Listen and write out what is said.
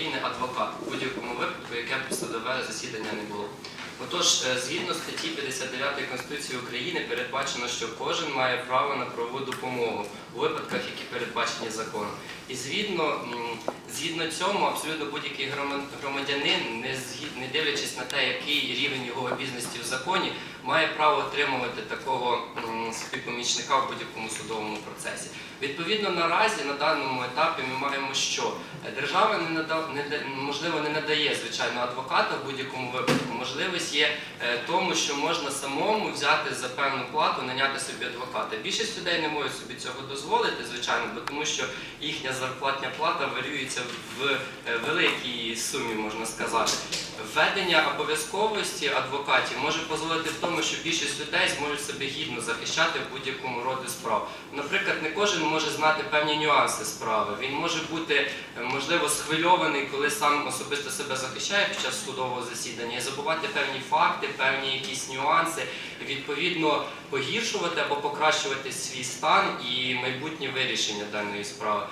України адвокат у будь-якому випадку, яке б судове засідання не було. Отож, е, згідно статті 59 Конституції України передбачено, що кожен має право на правову допомогу у випадках, які передбачені законом. І згідно, згідно цьому, абсолютно будь-який громадянин, не, дивлячись на те, який рівень його обізнаності в законі, має право отримувати такого помічника в будь-якому судовому процесі. Відповідно, наразі на даному етапі ми маємо, що Е, держава не надав, не можливо не надає звичайно адвоката в будь-якому випадку. Можливість є е, тому, що можна самому взяти за певну плату, наняти собі адвоката. Більшість людей не можуть собі цього дозволити, звичайно, бо тому що їхня зарплатня плата варюється в е, великій сумі, можна сказати. Введення обов'язковості адвокатів може дозволити в тому, що більшість людей зможуть себе гідно захищати будь-якому роду справ. Наприклад, не кожен може знати певні нюанси справи. Він може бути е, можливо схвильований, коли сам особисто себе захищає під час судового засідання, і забувати певні факти, певні якісь нюанси, відповідно погіршувати або покращувати свій стан і майбутнє вирішення даної справи.